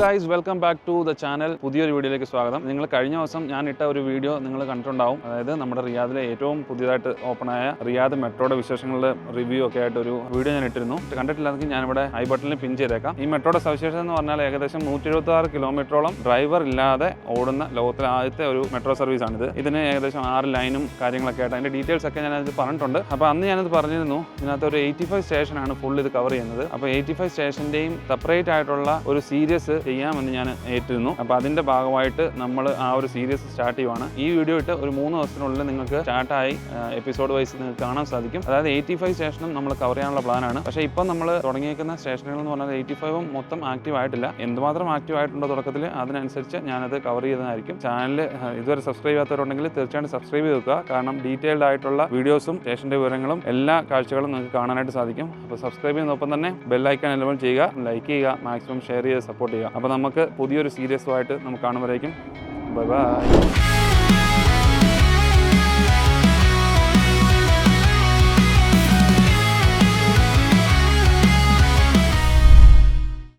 Guys welcome back to the channel പുതിയൊരു വീഡിയോയിലേക്ക് സ്വാഗതം. നിങ്ങൾ കഴിഞ്ഞ ദിവസം ഞാൻ ഇട്ട ഒരു വീഡിയോ നിങ്ങൾ കണ്ടിട്ടുണ്ടാവും. അതായത് നമ്മുടെ റിയാദിലെ ഏറ്റവും പുതിയതായിട്ട് ഓപ്പണായ റിയാദ് മെട്രോയുടെ വിശേഷങ്ങളുടെ റിവ്യൂ ഒക്കെ ആയിട്ട് ഒരു വീഡിയോ ഞാൻ ഇട്ടിരുന്നു. കണ്ടിട്ടില്ലെങ്കിൽ ഞാനിവിടെ ഐ ബട്ടണിൽ പിൻ ചെയ്തേക്കാം. ഈ മെട്രോയുടെ സവിശേഷത എന്ന് പറഞ്ഞാൽ ഏകദേശം നൂറ്റി എഴുപത്തി ആറ് കിലോമീറ്ററോളം ഡ്രൈവർ ഇല്ലാതെ ഓടുന്ന ലോകത്തിലെ ആദ്യത്തെ ഒരു മെട്രോ സർവീസ് ആണിത് ഇതിന് ഏകദേശം ആറ് ലൈനും കാര്യങ്ങളൊക്കെ ആയിട്ട് അതിന്റെ ഡീറ്റെയിൽസ് ഒക്കെ അതിൽ പറഞ്ഞിട്ടുണ്ട്. അപ്പോൾ അന്ന് ഞാനത് പറഞ്ഞിരുന്നു ഇതിനകത്ത് ഒരു എയ്റ്റി ഫൈവ് സ്റ്റേഷനാണ് ഫുൾ ഇത് കവർ ചെയ്യുന്നത്. അപ്പോൾ എയ്റ്റി ഫൈവ് സ്റ്റേഷന്റെയും സെപ്പറേറ്റ് ആയിട്ടുള്ള ഒരു സീരീസ് ചെയ്യാമെന്ന് ഞാൻ ഏറ്റിരുന്നു. അപ്പോൾ അതിന്റെ ഭാഗമായിട്ട് നമ്മൾ ആ ഒരു സീരീസ് സ്റ്റാർട്ട് ചെയ്യുവാണ്. ഈ വീഡിയോ ഇട്ട് ഒരു മൂന്ന് ദിവസത്തിനുള്ളിൽ നിങ്ങൾക്ക് സ്റ്റാർട്ടായി എപ്പിസോഡ് വൈസ് നിങ്ങൾക്ക് കാണാൻ സാധിക്കും. അതായത് എയ്റ്റി ഫൈവ് സ്റ്റേഷനും നമ്മൾ കവർ ചെയ്യാനുള്ള പ്ലാനാണ് പക്ഷേ ഇപ്പം നമ്മൾ തുടങ്ങിയേക്കുന്ന സ്റ്റേഷനുകൾ എന്ന് പറഞ്ഞാൽ എയ്റ്റി ഫൈവും മൊത്തം ആക്റ്റീവ് ആയിട്ടില്ല. എന്തുമാത്രം ആക്റ്റീവ് ആയിട്ടുണ്ടോ തുടക്കത്തിൽ അതിനനുസരിച്ച് ഞാനത് കവർ ചെയ്തതായിരിക്കും. ചാനൽ ഇതുവരെ സബ്സ്ക്രൈബ് ചെയ്യാത്തവരുണ്ടെങ്കിൽ തീർച്ചയായിട്ടും സബ്സ്ക്രൈബ് ചെയ്തു വെക്കുക. കാരണം ഡീറ്റെയിൽഡ് ആയിട്ടുള്ള വീഡിയോസും സ്റ്റേഷന്റെ വിവരങ്ങളും എല്ലാ കാഴ്ചകളും നിങ്ങൾക്ക് കാണാനായിട്ട് സാധിക്കും. അപ്പോൾ സബ്സ്ക്രൈബ് ചെയ്യുന്നതൊപ്പം തന്നെ ബെല്ലൈക്കൺ എലവൺ ചെയ്യുക. ലൈക്ക് ചെയ്യുക. മാക്സിമം ഷെയർ ചെയ്ത് സപ്പോർട്ട് ചെയ്യുക. അപ്പോൾ നമുക്ക് പുതിയൊരു സീരീസുമായിട്ട് നമുക്ക് കാണുമ്പോഴേക്കും. Bye bye